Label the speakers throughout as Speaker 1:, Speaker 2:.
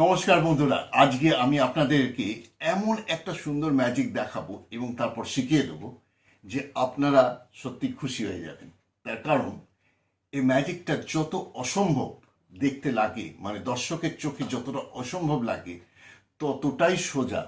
Speaker 1: নমস্কার বন্ধুরা আজকে আমি আপনাদেরকে এমন একটা সুন্দর ম্যাজিক দেখাবো এবং তারপর শিখিয়ে দেবো যে আপনারা সত্যি খুশি হয়ে যাবেন তার কারণ এই ম্যাজিকটা যত অসম্ভব দেখতে লাগে মানে দর্শকের চোখে যতটা অসম্ভব লাগে ততটাই সোজা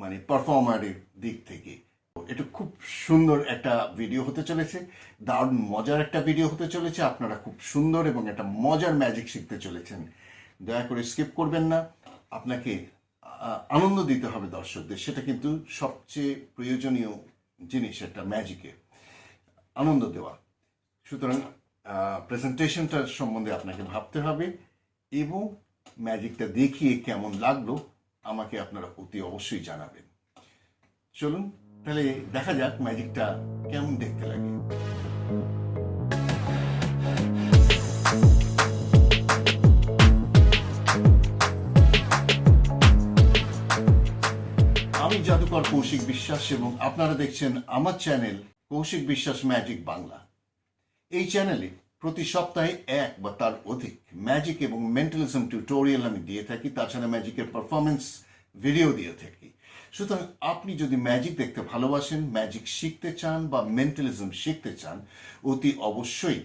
Speaker 1: মানে পারফর্মারের দিক থেকে এটা খুব সুন্দর একটা ভিডিও হতে চলেছে দারুণ মজার একটা ভিডিও হতে চলেছে আপনারা খুব সুন্দর এবং একটা মজার ম্যাজিক শিখতে চলেছেন দয়া করে স্কিপ করবেন না আপনাকে আনন্দ দিতে হবে দর্শকদের সেটা কিন্তু সবচেয়ে প্রয়োজনীয় জিনিস একটা ম্যাজিকে আনন্দ দেওয়া সুতরাং প্রেজেন্টেশনটার সম্বন্ধে আপনাকে ভাবতে হবে এবং ম্যাজিকটা দেখিয়ে কেমন লাগলো আমাকে আপনারা অতি অবশ্যই জানাবেন চলুন তাহলে দেখা যাক ম্যাজিকটা কেমন দেখতে লাগে কৌশিক বিশ্বাস এবং আপনারা দেখছেন আমার চ্যানেল কৌশিক বিশ্বাস ম্যাজিক বাংলা এই চ্যানেলে প্রতি সপ্তাহে এক বা তার অধিক ম্যাজিক এবং মেন্টালিজম টিউটোরিয়াল আমি দিয়ে থাকি তাছাড়া ম্যাজিকের পারফরমেন্স ভিডিও দিয়ে থাকি সুতরাং আপনি যদি ম্যাজিক দেখতে ভালোবাসেন ম্যাজিক শিখতে চান বা মেন্টালিজম শিখতে চান অতি অবশ্যই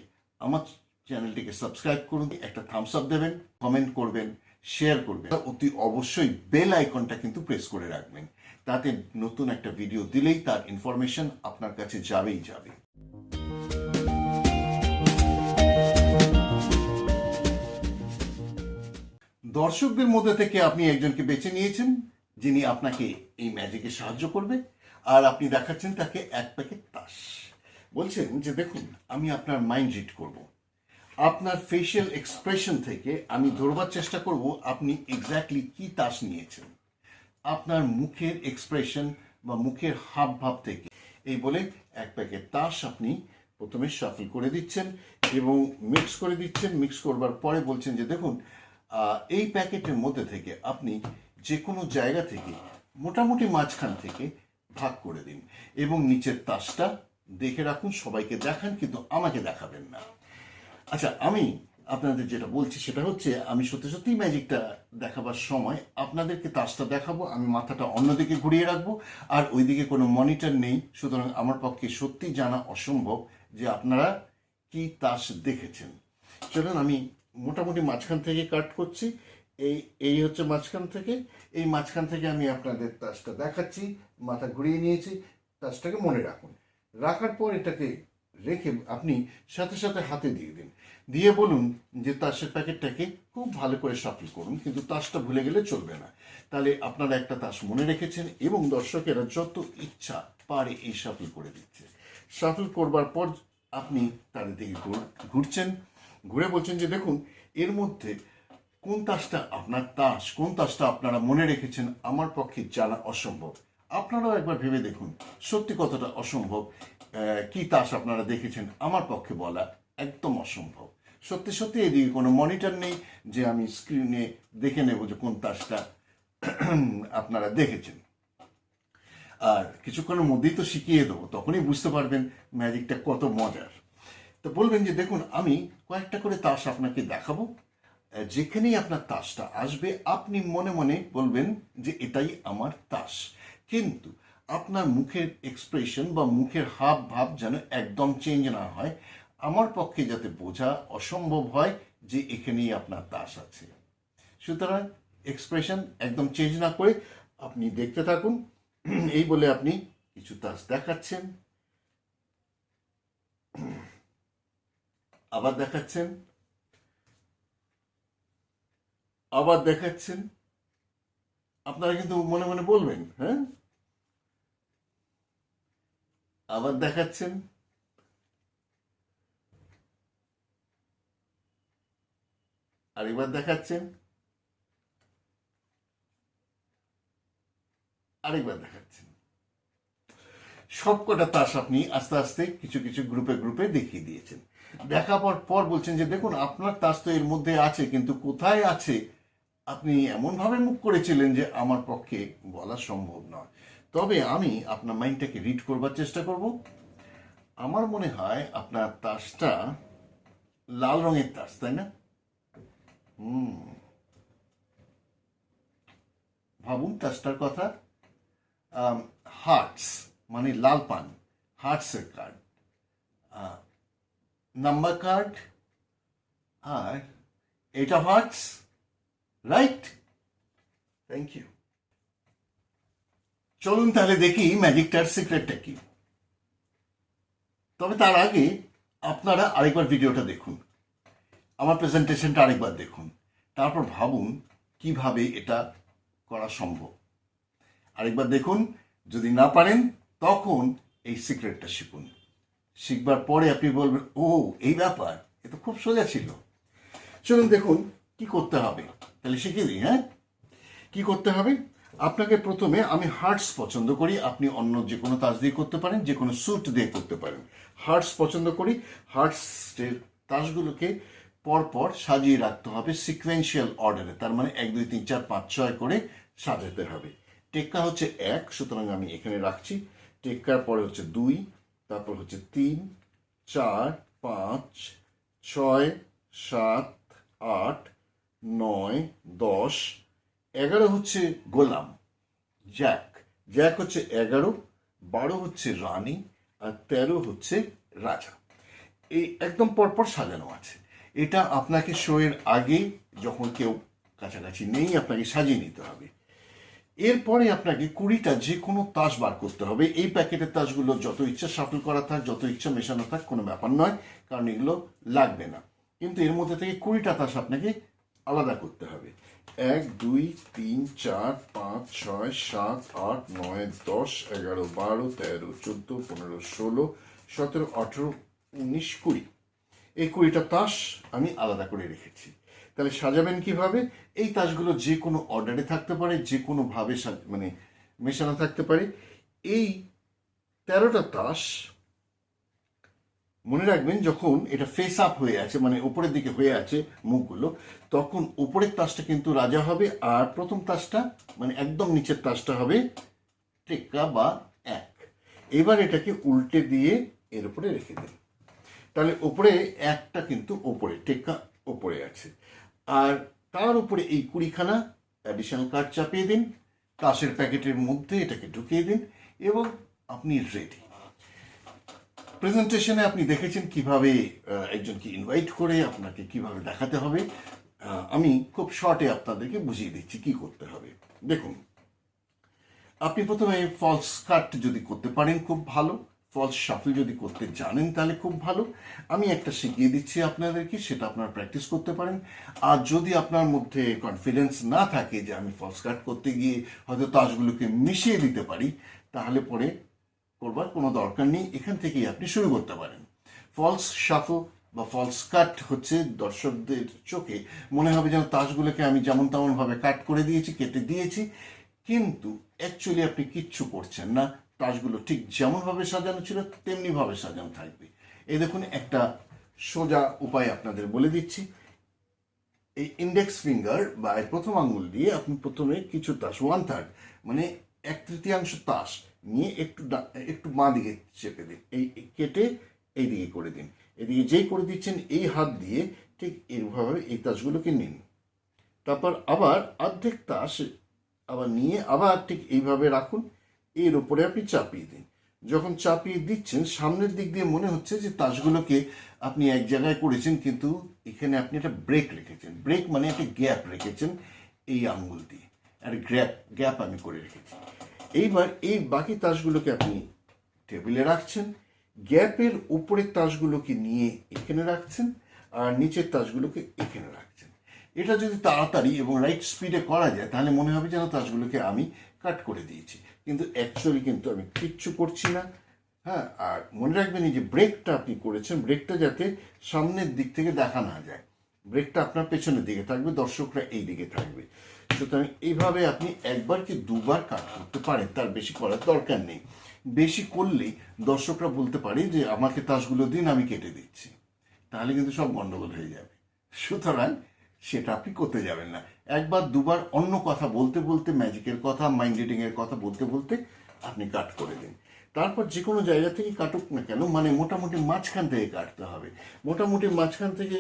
Speaker 1: আমার চ্যানেলটিকে সাবস্ক্রাইব করুন একটা থামস আপ দেবেন কমেন্ট করবেন শেয়ার করবেন অতি অবশ্যই বেল আইকনটা কিন্তু প্রেস করে রাখবেন তাতে নতুন একটা ভিডিও দিলেই তার ইনফরমেশন আপনার কাছে যাবেই যাবে দর্শকদের মধ্যে থেকে আপনি একজনকে বেছে নিয়েছেন যিনি আপনাকে এই ম্যাজিকে সাহায্য করবে আর আপনি দেখাচ্ছেন তাকে এক প্যাকেট তাস বলছেন যে দেখুন আমি আপনার মাইন্ড রিড করব। আপনার ফেশিয়াল এক্সপ্রেশন থেকে আমি ধরবার চেষ্টা করব আপনি এক্স্যাক্টলি কি তাস নিয়েছেন আপনার মুখের এক্সপ্রেশন বা মুখের হাব ভাব থেকে এই বলে এক প্যাকেট তাস আপনি প্রথমে শাফল করে দিচ্ছেন এবং মিক্স করে দিচ্ছেন মিক্স করবার পরে বলছেন যে দেখুন এই প্যাকেটের মধ্যে থেকে আপনি যে কোনো জায়গা থেকে মোটামুটি মাঝখান থেকে ভাগ করে দিন এবং নিচের তাসটা দেখে রাখুন সবাইকে দেখান কিন্তু আমাকে দেখাবেন না আচ্ছা আমি আপনাদের যেটা বলছি সেটা হচ্ছে আমি সত্যি সত্যি ম্যাজিকটা দেখাবার সময় আপনাদেরকে তাসটা দেখাবো আমি মাথাটা অন্যদিকে ঘুরিয়ে রাখবো আর ওইদিকে কোনো মনিটর নেই সুতরাং আমার পক্ষে সত্যি জানা অসম্ভব যে আপনারা কি তাস দেখেছেন চলুন আমি মোটামুটি মাঝখান থেকে কাট করছি এই এই হচ্ছে মাঝখান থেকে এই মাঝখান থেকে আমি আপনাদের তাসটা দেখাচ্ছি মাথা ঘুরিয়ে নিয়েছি তাসটাকে মনে রাখুন রাখার পর এটাকে রেখে আপনি সাথে সাথে হাতে দিয়ে দিন দিয়ে বলুন যে তাসের প্যাকেটটাকে খুব ভালো করে সাফল করুন কিন্তু তাসটা ভুলে গেলে চলবে না তাহলে আপনারা একটা তাস মনে রেখেছেন এবং দর্শকেরা যত ইচ্ছা পারে এই সাফল করে দিচ্ছে সাফল করবার পর আপনি তাদের দিকে ঘুরছেন ঘুরে বলছেন যে দেখুন এর মধ্যে কোন তাসটা আপনার তাস কোন তাসটা আপনারা মনে রেখেছেন আমার পক্ষে জানা অসম্ভব আপনারাও একবার ভেবে দেখুন সত্যি কতটা অসম্ভব কি তাস আপনারা দেখেছেন আমার পক্ষে বলা একদম অসম্ভব সত্যি সত্যি এদিকে কোনো মনিটর নেই যে আমি স্ক্রিনে দেখে নেব যে কোন তাসটা আপনারা দেখেছেন আর কিছুক্ষণের মধ্যেই তো শিখিয়ে দেবো তখনই বুঝতে পারবেন ম্যাজিকটা কত মজার তো বলবেন যে দেখুন আমি কয়েকটা করে তাস আপনাকে দেখাবো যেখানেই আপনার তাসটা আসবে আপনি মনে মনে বলবেন যে এটাই আমার তাস কিন্তু আপনার মুখের এক্সপ্রেশন বা মুখের হাব ভাব যেন একদম চেঞ্জ না হয় আমার পক্ষে যাতে বোঝা অসম্ভব হয় যে এখানেই আপনার তাস আছে সুতরাং এক্সপ্রেশন একদম চেঞ্জ না করে আপনি দেখতে থাকুন এই বলে আপনি কিছু তাস দেখাচ্ছেন আবার দেখাচ্ছেন আবার দেখাচ্ছেন আপনারা কিন্তু মনে মনে বলবেন হ্যাঁ আবার দেখাচ্ছেন আর এবার দেখাচ্ছেন আরেকবার দেখাচ্ছেন সবকটা তাস আপনি আস্তে আস্তে কিছু কিছু গ্রুপে গ্রুপে দেখিয়ে দিয়েছেন দেখাবার পর বলছেন যে দেখুন আপনার তাস তো এর মধ্যে আছে কিন্তু কোথায় আছে আপনি এমনভাবে মুখ করেছিলেন যে আমার পক্ষে বলা সম্ভব নয় তবে আমি আপনার মাইন্ডটাকে রিড করবার চেষ্টা করব আমার মনে হয় আপনার তাসটা লাল রঙের তাস তাই না হুম ভাবুন কাজটার কথা হার্টস মানে লাল পান হার্টসের কার্ড নাম্বার কার্ড আর eight of hearts right thank you চলুন তাহলে দেখি ম্যাজিকটার সিক্রেটটা কি তবে তার আগে আপনারা আরেকবার ভিডিওটা দেখুন আমার প্রেজেন্টেশনটা আরেকবার দেখুন তারপর ভাবুন কিভাবে এটা করা সম্ভব আরেকবার দেখুন যদি না পারেন তখন এই সিক্রেটটা শিখুন শিখবার পরে আপনি বলবেন ও এই ব্যাপার এ তো খুব সোজা ছিল চলুন দেখুন কি করতে হবে তাহলে শিখিয়ে দিই হ্যাঁ কি করতে হবে আপনাকে প্রথমে আমি হার্টস পছন্দ করি আপনি অন্য যে কোনো তাজ দিয়ে করতে পারেন যে কোনো স্যুট দিয়ে করতে পারেন হার্টস পছন্দ করি হার্টসের তাজগুলোকে পরপর সাজিয়ে রাখতে হবে সিকোয়েন্সিয়াল অর্ডারে তার মানে এক দুই তিন চার পাঁচ ছয় করে সাজাতে হবে টেক্কা হচ্ছে এক সুতরাং আমি এখানে রাখছি টেক্কার পরে হচ্ছে দুই তারপর হচ্ছে তিন চার পাঁচ ছয় সাত আট নয় দশ এগারো হচ্ছে গোলাম জ্যাক জ্যাক হচ্ছে এগারো বারো হচ্ছে রানী আর তেরো হচ্ছে রাজা এই একদম পরপর সাজানো আছে এটা আপনাকে শোয়ের আগে যখন কেউ কাছাকাছি নেই আপনাকে সাজিয়ে নিতে হবে এরপরে আপনাকে কুড়িটা যে কোনো তাস বার করতে হবে এই প্যাকেটের তাসগুলো যত ইচ্ছা সাফল করা থাক যত ইচ্ছা মেশানো থাক কোনো ব্যাপার নয় কারণ এগুলো লাগবে না কিন্তু এর মধ্যে থেকে কুড়িটা তাস আপনাকে আলাদা করতে হবে এক দুই তিন চার পাঁচ ছয় সাত আট নয় দশ এগারো বারো তেরো চোদ্দো পনেরো ষোলো সতেরো আঠেরো উনিশ কুড়ি এই কুড়িটা তাস আমি আলাদা করে রেখেছি তাহলে সাজাবেন কিভাবে এই তাসগুলো যে কোনো অর্ডারে থাকতে পারে যে কোনোভাবে মানে মেশানো থাকতে পারে এই তেরোটা তাস মনে রাখবেন যখন এটা ফেস আপ হয়ে আছে মানে উপরের দিকে হয়ে আছে মুখগুলো তখন উপরের তাসটা কিন্তু রাজা হবে আর প্রথম তাসটা মানে একদম নিচের তাসটা হবে টেক্কা বা এক এবার এটাকে উল্টে দিয়ে এর উপরে রেখে দেবেন তাহলে ওপরে একটা কিন্তু ওপরে টেক্কা ওপরে আছে আর তার উপরে এই কুড়িখানা অ্যাডিশনাল কার্ড চাপিয়ে দিন কাশের প্যাকেটের মধ্যে এটাকে ঢুকিয়ে দিন এবং আপনি রেডি প্রেজেন্টেশনে আপনি দেখেছেন কিভাবে একজনকে ইনভাইট করে আপনাকে কিভাবে দেখাতে হবে আমি খুব শর্টে আপনাদেরকে বুঝিয়ে দিচ্ছি কি করতে হবে দেখুন আপনি প্রথমে ফলস কাট যদি করতে পারেন খুব ভালো ফলস শাফল যদি করতে জানেন তাহলে খুব ভালো আমি একটা শিখিয়ে দিচ্ছি আপনাদেরকে সেটা আপনারা প্র্যাকটিস করতে পারেন আর যদি আপনার মধ্যে কনফিডেন্স না থাকে যে আমি ফলস কাট করতে গিয়ে হয়তো তাজগুলোকে মিশিয়ে দিতে পারি তাহলে পরে করবার কোনো দরকার নেই এখান থেকেই আপনি শুরু করতে পারেন ফলস শাফল বা ফলস কাট হচ্ছে দর্শকদের চোখে মনে হবে যেন তাসগুলোকে আমি যেমন তেমনভাবে কাট করে দিয়েছি কেটে দিয়েছি কিন্তু অ্যাকচুয়ালি আপনি কিচ্ছু করছেন না তাসগুলো ঠিক যেমনভাবে সাজানো ছিল তেমনিভাবে সাজানো থাকবে এই দেখুন একটা সোজা উপায় আপনাদের বলে দিচ্ছি এই ইন্ডেক্স ফিঙ্গার বা এর প্রথম আঙ্গুল দিয়ে আপনি প্রথমে কিছু তাস ওয়ান থার্ড মানে এক তৃতীয়াংশ তাস নিয়ে একটু একটু বাঁ দিকে চেপে দিন এই কেটে এই দিকে করে দিন এদিকে যেই করে দিচ্ছেন এই হাত দিয়ে ঠিক এইভাবে এই তাসগুলোকে নিন তারপর আবার অর্ধেক তাস আবার নিয়ে আবার ঠিক এইভাবে রাখুন এর উপরে আপনি চাপিয়ে দিন যখন চাপিয়ে দিচ্ছেন সামনের দিক দিয়ে মনে হচ্ছে যে তাসগুলোকে আপনি এক জায়গায় করেছেন কিন্তু এখানে আপনি একটা ব্রেক রেখেছেন ব্রেক মানে একটা গ্যাপ রেখেছেন এই আঙ্গুল দিয়ে আর গ্যাপ গ্যাপ আমি করে রেখেছি এইবার এই বাকি তাসগুলোকে আপনি টেবিলে রাখছেন গ্যাপের উপরের তাসগুলোকে নিয়ে এখানে রাখছেন আর নিচের তাসগুলোকে এখানে রাখছেন এটা যদি তাড়াতাড়ি এবং রাইট স্পিডে করা যায় তাহলে মনে হবে যেন তাসগুলোকে আমি কাট করে দিয়েছি কিন্তু অ্যাকচুয়ালি কিন্তু আমি কিচ্ছু করছি না হ্যাঁ আর মনে রাখবেন এই যে ব্রেকটা আপনি করেছেন ব্রেকটা যাতে সামনের দিক থেকে দেখা না যায় ব্রেকটা আপনার পেছনের দিকে থাকবে দর্শকরা এই দিকে থাকবে সুতরাং এইভাবে আপনি একবার কি দুবার কাজ করতে পারেন তার বেশি করার দরকার নেই বেশি করলেই দর্শকরা বলতে পারে যে আমাকে তাসগুলো দিন আমি কেটে দিচ্ছি তাহলে কিন্তু সব গণ্ডগোল হয়ে যাবে সুতরাং সেটা আপনি করতে যাবেন না একবার দুবার অন্য কথা বলতে বলতে ম্যাজিকের কথা মাইন্ড রিডিংয়ের কথা বলতে বলতে আপনি কাট করে দিন তারপর যে কোনো জায়গা থেকে কাটুক না কেন মানে মোটামুটি মাঝখান থেকে কাটতে হবে মোটামুটি মাঝখান থেকে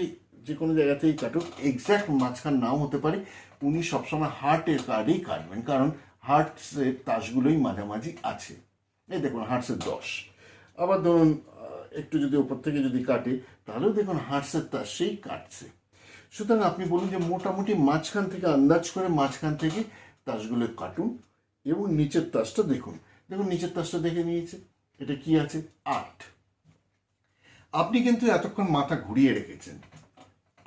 Speaker 1: যে কোনো জায়গা থেকে কাটুক এক্স্যাক্ট মাঝখান নাও হতে পারে উনি সবসময় হার্টের কার্ডেই কাটবেন কারণ হার্টসের তাসগুলোই মাঝামাঝি আছে এই দেখুন হার্টসের দশ আবার ধরুন একটু যদি ওপর থেকে যদি কাটে তাহলেও দেখুন হার্টসের তাসেই কাটছে সুতরাং আপনি বলুন যে মোটামুটি মাঝখান থেকে আন্দাজ করে মাঝখান থেকে তাসগুলো কাটুন এবং নিচের তাসটা দেখুন দেখুন নিচের তাসটা দেখে নিয়েছে এটা কি আছে আট আপনি কিন্তু এতক্ষণ মাথা ঘুরিয়ে রেখেছেন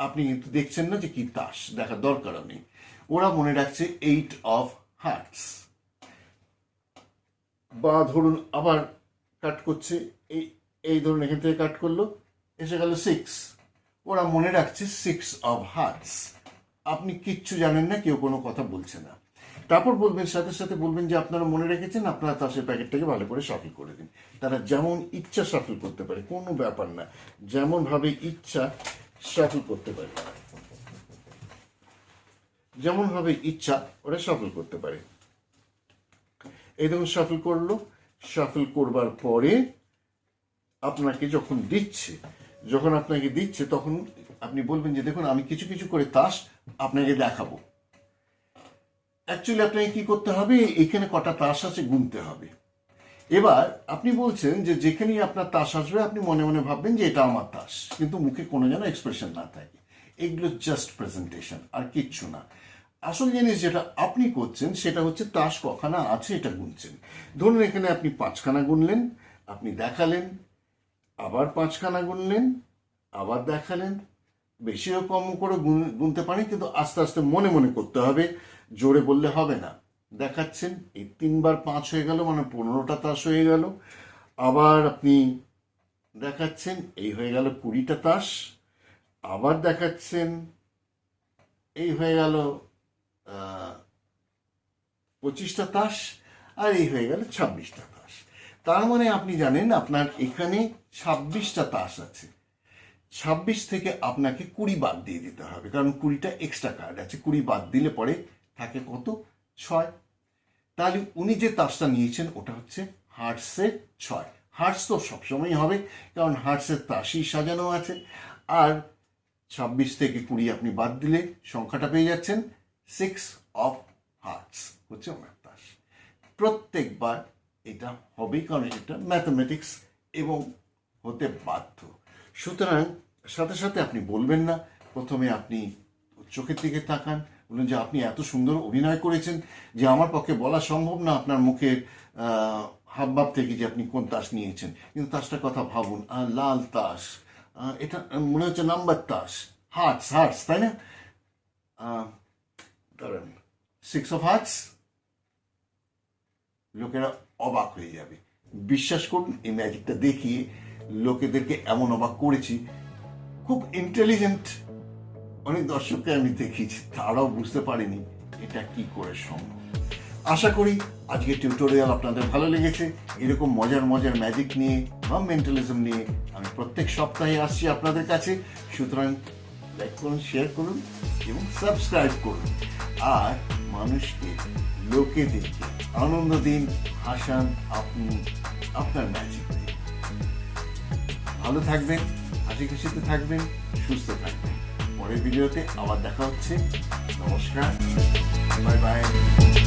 Speaker 1: আপনি কিন্তু দেখছেন না যে কি তাস দেখার দরকার নেই ওরা মনে রাখছে এইট অফ হার্টস বা ধরুন আবার কাট করছে এই এই ধরুন এখান থেকে কাট করলো এসে গেল সিক্স ওরা মনে রাখছে সিক্স অফ হার্টস আপনি কিচ্ছু জানেন না কেউ কোনো কথা বলছে না তারপর বলবেন সাথে সাথে বলবেন যে আপনারা মনে রেখেছেন আপনারা সেই প্যাকেটটাকে ভালো করে সাফল করে দিন তারা যেমন ইচ্ছা সাফল করতে পারে কোনো ব্যাপার না যেমনভাবে ইচ্ছা সাফল করতে পারে যেমনভাবে ইচ্ছা ওরা সাফল করতে পারে এই ধরুন সাফল করলো সাফল করবার পরে আপনাকে যখন দিচ্ছে যখন আপনাকে দিচ্ছে তখন আপনি বলবেন যে দেখুন আমি কিছু কিছু করে তাস আপনাকে দেখাবো অ্যাকচুয়ালি আপনাকে কি করতে হবে এখানে কটা তাস আছে গুনতে হবে এবার আপনি বলছেন যে যেখানেই আপনার তাস আসবে আপনি মনে মনে ভাববেন যে এটা আমার তাস কিন্তু মুখে কোনো যেন এক্সপ্রেশন না থাকে এগুলো জাস্ট প্রেজেন্টেশন আর কিচ্ছু না আসল জিনিস যেটা আপনি করছেন সেটা হচ্ছে তাস কখানা আছে এটা গুনছেন ধরুন এখানে আপনি পাঁচখানা গুনলেন আপনি দেখালেন আবার পাঁচখানা গুনলেন আবার দেখালেন বেশিও কম করে গুনতে পারেন কিন্তু আস্তে আস্তে মনে মনে করতে হবে জোরে বললে হবে না দেখাচ্ছেন এই তিনবার পাঁচ হয়ে গেল মানে পনেরোটা তাস হয়ে গেল আবার আপনি দেখাচ্ছেন এই হয়ে গেল কুড়িটা তাস আবার দেখাচ্ছেন এই হয়ে গেল পঁচিশটা তাস আর এই হয়ে গেল ছাব্বিশটা তার মানে আপনি জানেন আপনার এখানে ছাব্বিশটা তাস আছে ছাব্বিশ থেকে আপনাকে কুড়ি বাদ দিয়ে দিতে হবে কারণ কুড়িটা এক্সট্রা কার্ড আছে কুড়ি বাদ দিলে পরে থাকে কত ছয় তাহলে উনি যে তাসটা নিয়েছেন ওটা হচ্ছে হার্টসের ছয় হার্টস তো সবসময়ই হবে কারণ হার্টসের তাসই সাজানো আছে আর ছাব্বিশ থেকে কুড়ি আপনি বাদ দিলে সংখ্যাটা পেয়ে যাচ্ছেন সিক্স অফ হার্টস হচ্ছে ওনার তাস প্রত্যেকবার এটা হবেই কারণ এটা ম্যাথামেটিক্স এবং হতে বাধ্য সুতরাং সাথে সাথে আপনি বলবেন না প্রথমে আপনি চোখের দিকে তাকান বলুন যে আপনি এত সুন্দর অভিনয় করেছেন যে আমার পক্ষে বলা সম্ভব না আপনার মুখের হাবভাব থেকে যে আপনি কোন তাস নিয়েছেন কিন্তু তাসটার কথা ভাবুন লাল তাস এটা মনে হচ্ছে নাম্বার তাস হার্টস হার্টস তাই না দাঁড়ান সিক্স অফ হার্টস লোকেরা অবাক হয়ে যাবে বিশ্বাস করুন এই ম্যাজিকটা দেখিয়ে লোকেদেরকে এমন অবাক করেছি খুব ইন্টেলিজেন্ট অনেক দর্শককে আমি দেখিয়েছি তারাও বুঝতে পারেনি এটা কি করে সম্ভব আশা করি আজকের টিউটোরিয়াল আপনাদের ভালো লেগেছে এরকম মজার মজার ম্যাজিক নিয়ে বা মেন্টালিজম নিয়ে আমি প্রত্যেক সপ্তাহে আসছি আপনাদের কাছে সুতরাং লাইক করুন শেয়ার করুন এবং সাবস্ক্রাইব করুন আর মানুষকে লোকে দেখে আনন্দ দিন হাসান আপনি আপনার ম্যাজিক দিন ভালো থাকবেন হাসি খুশিতে থাকবেন সুস্থ থাকবেন পরের ভিডিওতে আবার দেখা হচ্ছে নমস্কার বাই বাই